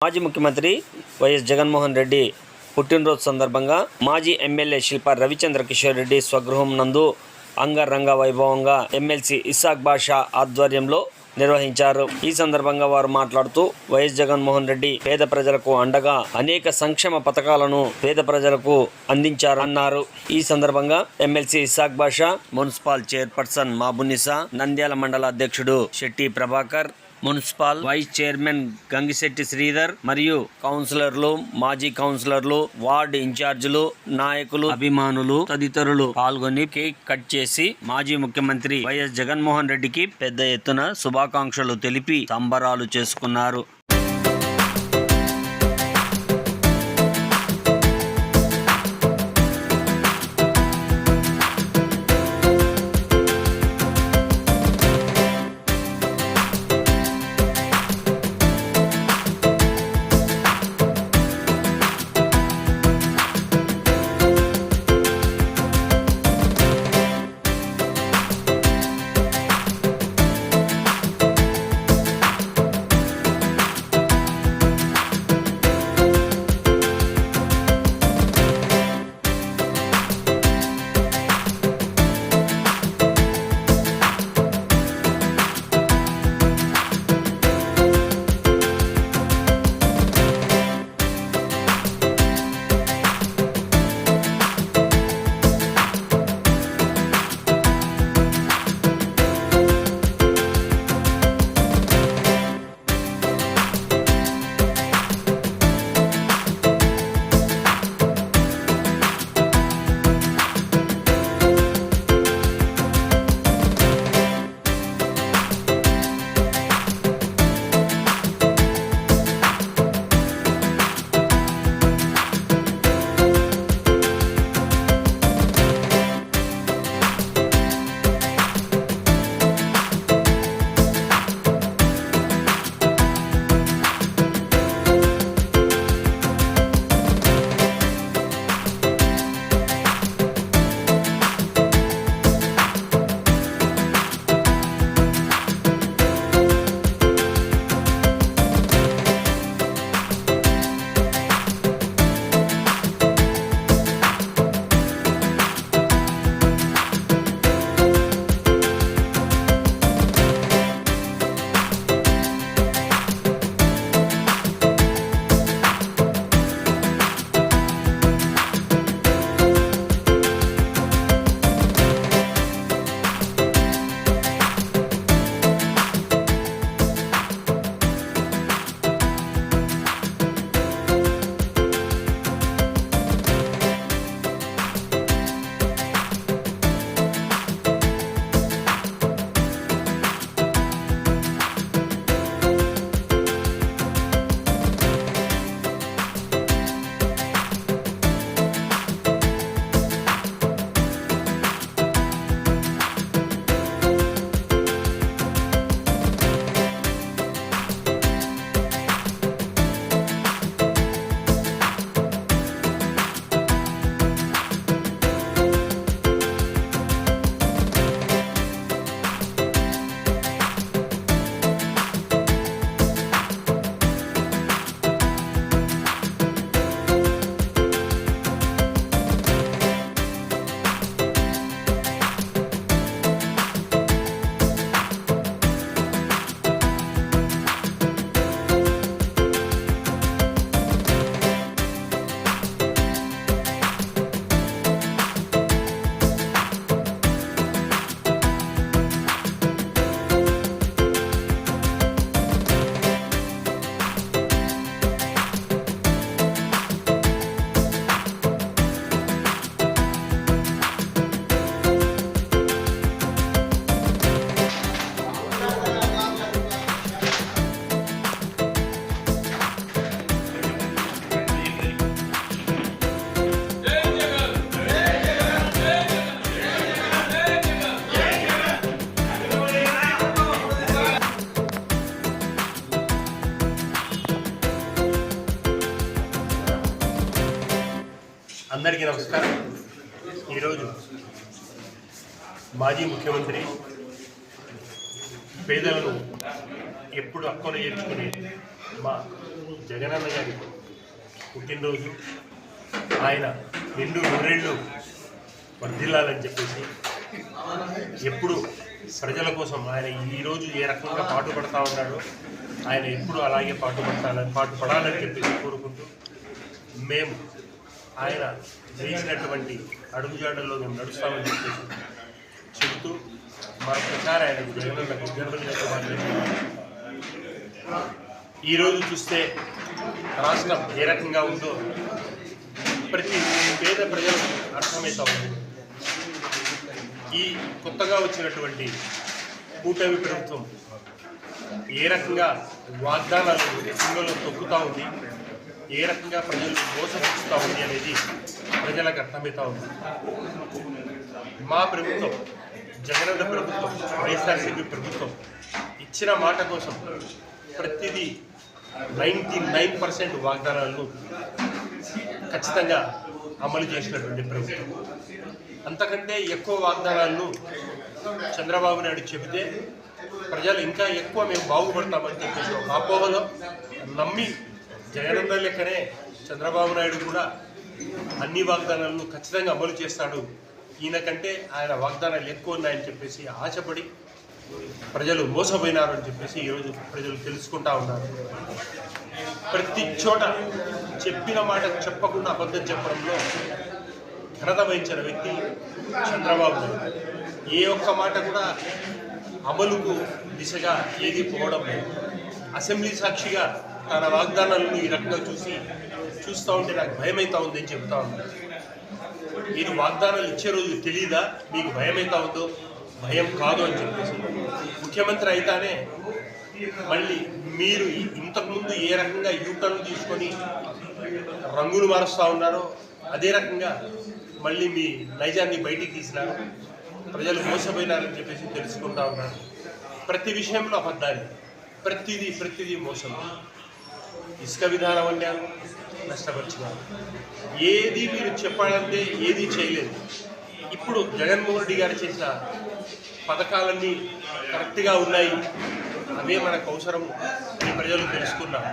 మాజీ ముఖ్యమంత్రి వైఎస్ జగన్మోహన్ రెడ్డి పుట్టినరోజు సందర్భంగా మాజీ ఎమ్మెల్యే శిల్ప రవిచంద్ర కిషోర్ రెడ్డి స్వగృహం నందు అంగరంగ వైభవంగా ఎమ్మెల్సీ ఇసాక్ బాషా ఆధ్వర్యంలో నిర్వహించారు. ఈ సందర్భంగా వారు మాట్లాడుతూ వైఎస్ జగన్మోహన్ రెడ్డి పేద ప్రజలకు అండగా అనేక సంక్షేమ పథకాలను పేద ప్రజలకు అందించారన్నారు ఈ సందర్భంగా MLC Isaq Basha municipal chairperson Mabunisa Nandyal మండల అధ్యక్షుడు Shetty Prabhakar municipal vice chairman Gangisetty Sridhar మరియు కౌన్సిలర్లు మాజీ కౌన్సిలర్లు వార్డు ఇన్ఛార్జీలు నాయకులు అభిమానులు తదితరులు పాల్గొని కేక్ కట్ చేసి మాజీ ముఖ్యమంత్రి వైఎస్ జగన్మోహన్ రెడ్డికి పెద్ద ఎత్తున శుభాకాంక్షలు తెలిపి సంబరాలు చేసుకున్నారు. నమస్కారం. ఈరోజు మాజీ ముఖ్యమంత్రి పేదలను ఎప్పుడు అక్కన చేర్చుకునే మా జగనన్న గారి పుట్టినరోజు. ఆయన రెండు నూరేళ్ళు వర్ధిల్లాలని చెప్పేసి ఎప్పుడు ప్రజల కోసం ఆయన ఈరోజు ఏ రకంగా పాటుపడతా ఉన్నాడో ఆయన ఎప్పుడు అలాగే పాటుపడతాలని పాటుపడాలని చెప్పేసి కోరుకుంటూ మేము ఆయన వేసినటువంటి అడుగుజాడల్లో మేము నడుస్తామని చెప్పేసి చెబుతూ మరొకసారి ఆయన జగనన్నకు జన్మదిన ఈరోజు చూస్తే రాష్ట్రం ఏ రకంగా ఉందో ప్రతి పేద ప్రజలకు అర్థమవుతా ఉంది ఈ కొత్తగా వచ్చినటువంటి కూటమి ప్రభుత్వం ఏ రకంగా వాగ్దానాలు సింగలో తొక్కుతూ ఉంది? ఏ రకంగా ప్రజలు మోసగిస్తూ ఉంది అనేది ప్రజలకు అర్థమవుతా ఉంది. మా ప్రభుత్వం జగనన్న ప్రభుత్వం వైఎస్ఆర్సీపీ ప్రభుత్వం ఇచ్చిన మాట కోసం ప్రతిదీ నైంటీ నైన్ పర్సెంట్ వాగ్దానాలను ఖచ్చితంగా అమలు చేసినటువంటి ప్రభుత్వం. అంతకంటే ఎక్కువ వాగ్దానాలను చంద్రబాబు నాయుడు చెబితే ప్రజలు ఇంకా ఎక్కువ మేము బాగుపడతామని చెప్పేసి ఒక అపోహలో నమ్మి జగనన్న లెక్కనే చంద్రబాబు నాయుడు కూడా అన్ని వాగ్దానాలను ఖచ్చితంగా అమలు చేస్తాడు. ఈయన కంటే ఆయన వాగ్దానాలు ఎక్కువ ఉన్నాయని చెప్పేసి ఆశపడి ప్రజలు మోసపోయినారు అని చెప్పేసి ఈరోజు ప్రజలు తెలుసుకుంటా ఉన్నారు. ప్రతి చోట చెప్పిన మాట చెప్పకుండా అబద్ధం చెప్పడంలో ఘనత వహించిన వ్యక్తి చంద్రబాబు నాయుడు. ఏ ఒక్క మాట కూడా అమలుకు దిశగా ఏది పోవడం లేదు. అసెంబ్లీ సాక్షిగా తన వాగ్దానాలను ఈ రకంగా చూసి చూస్తూ ఉంటే నాకు భయమైతా ఉంది అని చెప్తా ఉన్నాను మీరు వాగ్దానాలు ఇచ్చే రోజు తెలియదా మీకు భయమైతా ఉందో? భయం కాదు అని చెప్పేసి. ముఖ్యమంత్రి అయితేనే మళ్ళీ మీరు ఇంతకుముందు ఏ రకంగా యూటర్న్ తీసుకొని రంగులు మారుస్తూ ఉన్నారో అదే రకంగా మళ్ళీ మీ నైజాన్ని బయటికి తీసినారు. ప్రజలు మోసపోయినారని చెప్పేసి తెలుసుకుంటా ఉన్నారు. ప్రతి విషయంలో అబద్ధాలు. ప్రతిదీ ప్రతిదీ మోసం. ఇసుక విధానం అన్నారు నష్టపరిచినారు. ఏది మీరు చెప్పాలంటే ఏది చేయలేదు. ఇప్పుడు జగన్మోహన్ రెడ్డి గారు చేసిన పథకాలన్నీ కరెక్ట్గా ఉన్నాయి. అవే మనకు అవసరం ఈ ప్రజలు తెలుసుకున్నారు.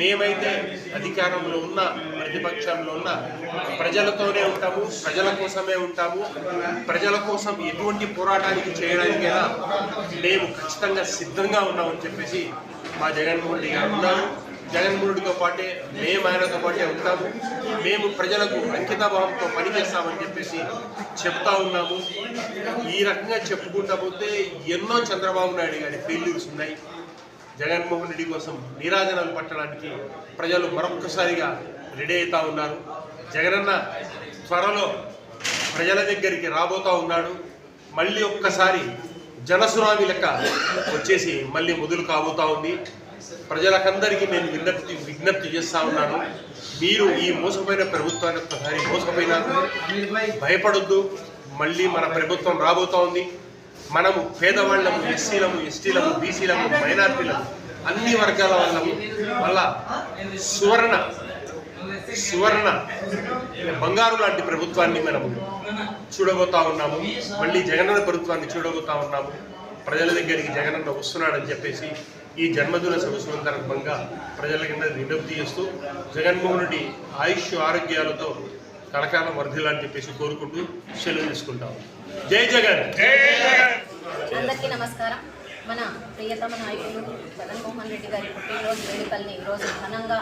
మేమైతే అధికారంలో ఉన్న ప్రతిపక్షంలో ఉన్న ప్రజలతోనే ఉంటాము ప్రజల కోసమే ఉంటాము. ప్రజల కోసం ఎటువంటి పోరాటానికి చేయడానికైనా మేము ఖచ్చితంగా సిద్ధంగా ఉన్నామని చెప్పేసి మా జగన్మోహన్ రెడ్డి గారు ఉన్నారు జగన్మోహన్తో పాటే మేము ఆయనతో పాటే ఉంటాము. మేము ప్రజలకు అంకితభావంతో పనిచేస్తామని చెప్పేసి చెప్తా ఉన్నాము. ఈ రకంగా చెప్పుకుంటా పోతే ఎన్నో చంద్రబాబు నాయుడు గారి ఫెయిల్యూర్స్ ఉన్నాయి. జగన్మోహన్ రెడ్డి కోసం నీరాజనాలు పట్టడానికి ప్రజలు మరొక్కసారిగా రెడీ అవుతా ఉన్నారు. జగనన్న త్వరలో ప్రజల దగ్గరికి రాబోతా ఉన్నాడు. మళ్ళీ ఒక్కసారి జనసునామీ లెక్క వచ్చేసి మళ్ళీ మొదలు కాబోతా ఉంది. ప్రజలకందరికీ నేను విజ్ఞప్తి విజ్ఞప్తి చేస్తా ఉన్నాను. మీరు ఈ మోసపోయిన ప్రభుత్వాన్ని ఒకసారి మోసపోయిన భయపడొద్దు. మళ్ళీ మన ప్రభుత్వం రాబోతా ఉంది. మనము పేదవాళ్ళము ఎస్సీలము ఎస్టీలము బీసీలము మైనార్టీలము అన్ని వర్గాల వాళ్ళము వల్ల సువర్ణ సువర్ణ బంగారు లాంటి ప్రభుత్వాన్ని మనము చూడబోతా ఉన్నాము. మళ్ళీ జగనన్న ప్రభుత్వాన్ని చూడబోతా ఉన్నాము. ప్రజల దగ్గరికి జగనన్న వస్తున్నాడని చెప్పేసి ఈ జన్మదిన సందర్భంగా ప్రజల కింద విజ్ఞప్తి చేస్తూ జగన్మోహన్ రెడ్డి ఆయుష్ ఆరోగ్యాలతో కలకాలం వర్ధిల్లని చెప్పేసి కోరుకుంటూ సెలవు తీసుకుంటాము జై జగన్! అందరికీ నమస్కారం. మన ప్రియతమ నాయకులు జగన్మోహన్ రెడ్డి గారి పుట్టినరోజు వేడుకల్ని ఈరోజు ఘనంగా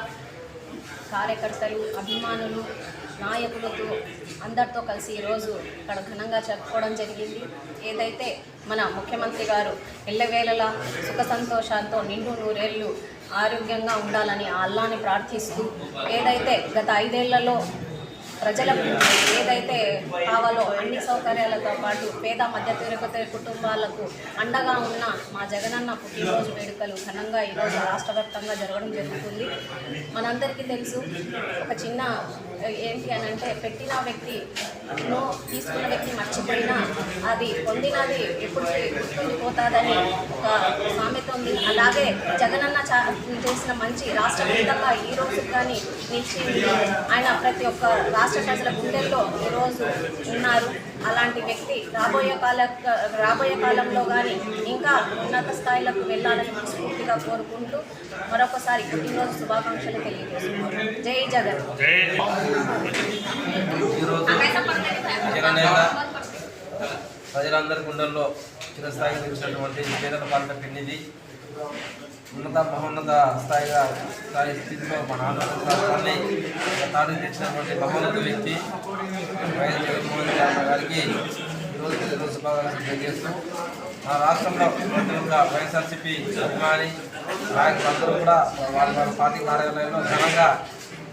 కార్యకర్తలు అభిమానులు నాయకులతో అందరితో కలిసి ఈరోజు ఇక్కడ ఘనంగా జరుపుకోవడం జరిగింది. ఏదైతే మన ముఖ్యమంత్రి గారు ఎల్లవేళలా సుఖ సంతోషాలతో నిండు నూరేళ్ళు ఆరోగ్యంగా ఉండాలని అల్లాని ప్రార్థిస్తూ ఏదైతే గత ఐదేళ్ళలో ప్రజలకు ఏదైతే కావాలో అన్ని సౌకర్యాలతో పాటు పేద మధ్య తిరుపతి కుటుంబాలకు అండగా ఉన్న మా జగనన్న పుట్టినరోజు వేడుకలు ఘనంగా ఈరోజు రాష్ట్ర వ్యాప్తంగా జరగడం జరుగుతుంది. మనందరికీ తెలుసు ఒక చిన్న ఏంటి అని అంటే పెట్టిన వ్యక్తి నో తీసుకున్న వ్యక్తి మర్చిపోయినా అది పొందినది ఎప్పుడు గుర్తుండిపోతుందని ఒక సామెత ఉంది. అలాగే జగనన్న చా చేసిన మంచి రాష్ట్ర వ్యాప్తంగా ఈ రోజు కానీ నిలిచింది. ఆయన ప్రతి ఒక్క రాష్ట్ర ప్రజల గుండెల్లో ఈరోజు ఉన్నారు. అలాంటి వ్యక్తి రాబోయే కాల రాబోయే కాలంలో కానీ ఇంకా ఉన్నత స్థాయిలకు వెళ్ళాలని మనస్ఫూర్తిగా కోరుకుంటూ మరొకసారి పుట్టినరోజు శుభాకాంక్షలు తెలియజేస్తున్నాను జై జగన్. ప్రజలందరి గుండెల్లో చిరస్థాయిగా నిలిచినటువంటి పేదల పాలన పెన్నిది ఉన్నత మహోన్నత స్థాయిగా స్థాయి స్థితిలో మన ఆంధ్రప్రదేశ్ రాష్ట్రాన్ని ఒక తాడు తెచ్చినటువంటి మహోన్నత వ్యక్తి వైఎస్ జగన్మోహన్ రెడ్డి గారికి ఈరోజు ఈరోజు శుభాకాంక్షలు తెలియజేస్తూ మా రాష్ట్రంలో ప్రతి వైఎస్ఆర్సీపీ అభిమాని నాయకులు అందరూ కూడా వాళ్ళ వాళ్ళ పార్టీ కార్యాలయంలో ఘనంగా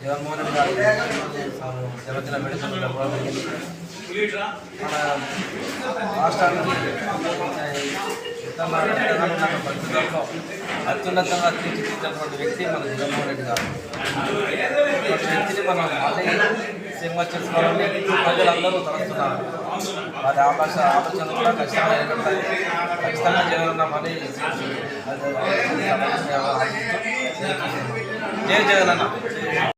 జగన్మోహన్ రెడ్డి గారి జన్మదిన వేడుకలు మన రాష్ట్రానికి ఇతర పరిస్థితుల్లో అత్యున్నతంగా తీర్చిదిద్దినటువంటి వ్యక్తి మన జగన్మోహన్ రెడ్డి గారు వ్యక్తిని మనం మళ్ళీ సీఎంగా చేసుకోవాలని ప్రజలందరూ తలుస్తున్నారు వారి ఆకాశ ఆలోచన కూడా ఖచ్చితంగా ఎదుగుతాయి ఖచ్చితంగా జగన్ మళ్ళీ జై జగన్ అన్న